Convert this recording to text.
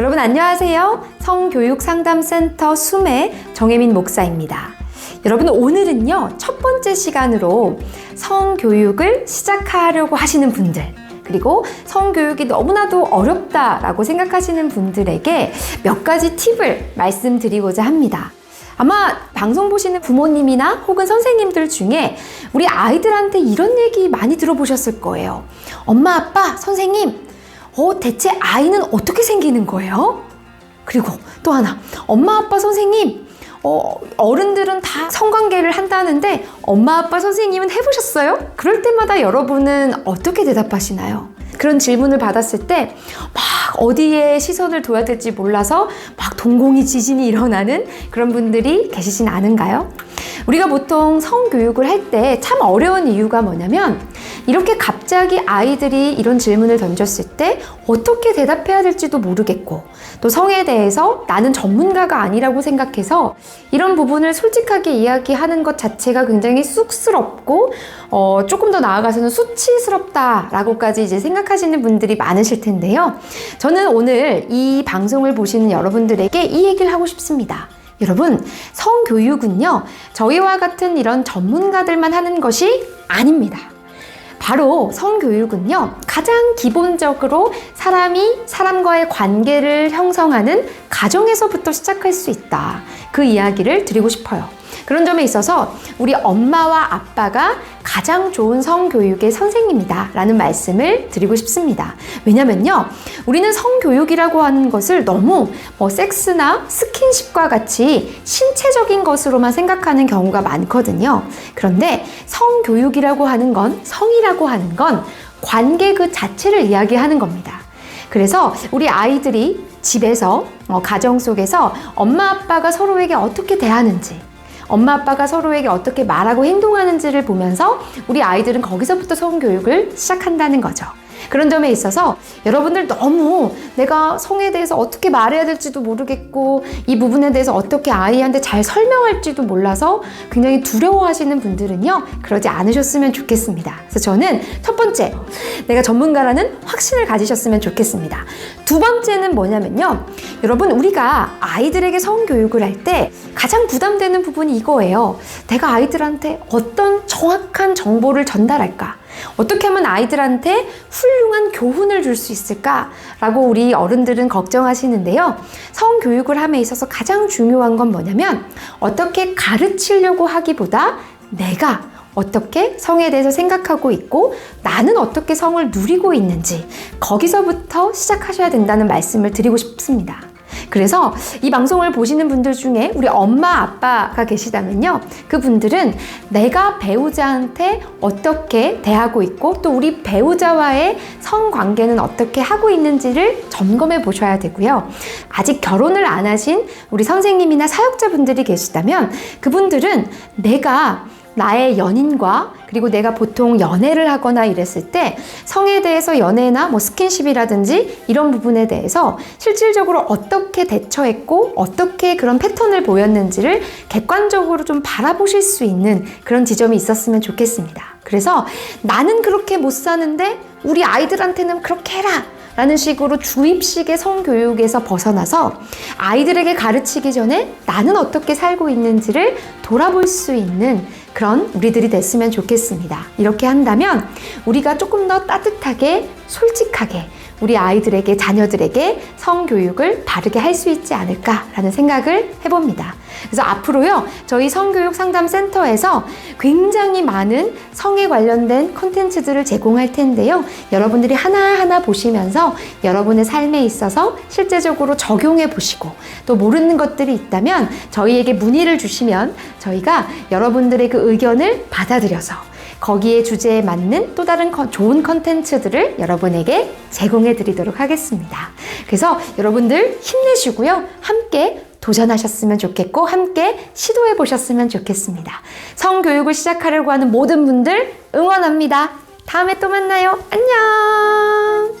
여러분 안녕하세요. 성교육상담센터 숨의 정혜민 목사입니다. 여러분 오늘은요 첫 번째 시간으로 성교육을 시작하려고 하시는 분들 그리고 성교육이 너무나도 어렵다라고 생각하시는 분들에게 몇 가지 팁을 말씀드리고자 합니다. 아마 방송 보시는 부모님이나 혹은 선생님들 중에 우리 아이들한테 이런 얘기 많이 들어보셨을 거예요. 엄마, 아빠, 선생님, 어, 대체 아이는 어떻게 생기는 거예요? 그리고 또 하나, 엄마, 아빠, 선생님, 어, 어른들은 다 성관계를 한다는데 엄마, 아빠, 선생님은 해보셨어요? 그럴 때마다 여러분은 어떻게 대답하시나요? 그런 질문을 받았을 때 막 어디에 시선을 둬야 될지 몰라서 막 동공이 지진이 일어나는 그런 분들이 계시진 않은가요? 우리가 보통 성교육을 할 때 참 어려운 이유가 뭐냐면 이렇게 갑자기 아이들이 이런 질문을 던졌을 때 어떻게 대답해야 될지도 모르겠고 또 성에 대해서 나는 전문가가 아니라고 생각해서 이런 부분을 솔직하게 이야기하는 것 자체가 굉장히 쑥스럽고 어, 조금 더 나아가서는 수치스럽다라고까지 이제 생각하시는 분들이 많으실 텐데요. 저는 오늘 이 방송을 보시는 여러분들에게 이 얘기를 하고 싶습니다. 여러분, 성교육은요, 저희와 같은 이런 전문가들만 하는 것이 아닙니다. 바로 성교육은요, 가장 기본적으로 사람이 사람과의 관계를 형성하는 가정에서부터 시작할 수 있다. 그 이야기를 드리고 싶어요. 그런 점에 있어서 우리 엄마와 아빠가 가장 좋은 성교육의 선생님이다 라는 말씀을 드리고 싶습니다. 왜냐면요. 우리는 성교육이라고 하는 것을 너무 뭐 섹스나 스킨십과 같이 신체적인 것으로만 생각하는 경우가 많거든요. 그런데 성교육이라고 하는 건 성이라고 하는 건 관계 그 자체를 이야기하는 겁니다. 그래서 우리 아이들이 집에서 어, 가정 속에서 엄마 아빠가 서로에게 어떻게 대하는지 엄마 아빠가 서로에게 어떻게 말하고 행동하는지를 보면서 우리 아이들은 거기서부터 성교육을 시작한다는 거죠. 그런 점에 있어서 여러분들 너무 내가 성에 대해서 어떻게 말해야 될지도 모르겠고 이 부분에 대해서 어떻게 아이한테 잘 설명할지도 몰라서 굉장히 두려워하시는 분들은요 그러지 않으셨으면 좋겠습니다. 그래서 저는 첫 번째 내가 전문가라는 확신을 가지셨으면 좋겠습니다. 두 번째는 뭐냐면요 여러분 우리가 아이들에게 성교육을 할 때 가장 부담되는 부분이 이거예요. 내가 아이들한테 어떤 정확한 정보를 전달할까? 어떻게 하면 아이들한테 훌륭한 교훈을 줄 수 있을까라고 우리 어른들은 걱정하시는데요. 성교육을 함에 있어서 가장 중요한 건 뭐냐면 어떻게 가르치려고 하기보다 내가 어떻게 성에 대해서 생각하고 있고 나는 어떻게 성을 누리고 있는지 거기서부터 시작하셔야 된다는 말씀을 드리고 싶습니다. 그래서 이 방송을 보시는 분들 중에 우리 엄마, 아빠가 계시다면요. 그분들은 내가 배우자한테 어떻게 대하고 있고 또 우리 배우자와의 성관계는 어떻게 하고 있는지를 점검해 보셔야 되고요. 아직 결혼을 안 하신 우리 선생님이나 사역자분들이 계시다면 그분들은 내가 나의 연인과 그리고 내가 보통 연애를 하거나 이랬을 때 성에 대해서 연애나 뭐 스킨십이라든지 이런 부분에 대해서 실질적으로 어떻게 대처했고 어떻게 그런 패턴을 보였는지를 객관적으로 좀 바라보실 수 있는 그런 지점이 있었으면 좋겠습니다. 그래서 나는 그렇게 못 사는데 우리 아이들한테는 그렇게 해라. 라는 식으로 주입식의 성교육에서 벗어나서 아이들에게 가르치기 전에 나는 어떻게 살고 있는지를 돌아볼 수 있는 그런 우리들이 됐으면 좋겠습니다. 이렇게 한다면 우리가 조금 더 따뜻하게 솔직하게 우리 아이들에게 자녀들에게 성교육을 바르게 할 수 있지 않을까라는 생각을 해봅니다. 그래서 앞으로요 저희 성교육 상담 센터에서 굉장히 많은 성에 관련된 콘텐츠들을 제공할 텐데요. 여러분들이 하나하나 보시면서 여러분의 삶에 있어서 실제적으로 적용해 보시고 또 모르는 것들이 있다면 저희에게 문의를 주시면 저희가 여러분들의 그 의견을 받아들여서 거기에 주제에 맞는 또 다른 좋은 컨텐츠들을 여러분에게 제공해 드리도록 하겠습니다. 그래서 여러분들 힘내시고요. 함께 도전하셨으면 좋겠고 함께 시도해 보셨으면 좋겠습니다. 성교육을 시작하려고 하는 모든 분들 응원합니다. 다음에 또 만나요. 안녕!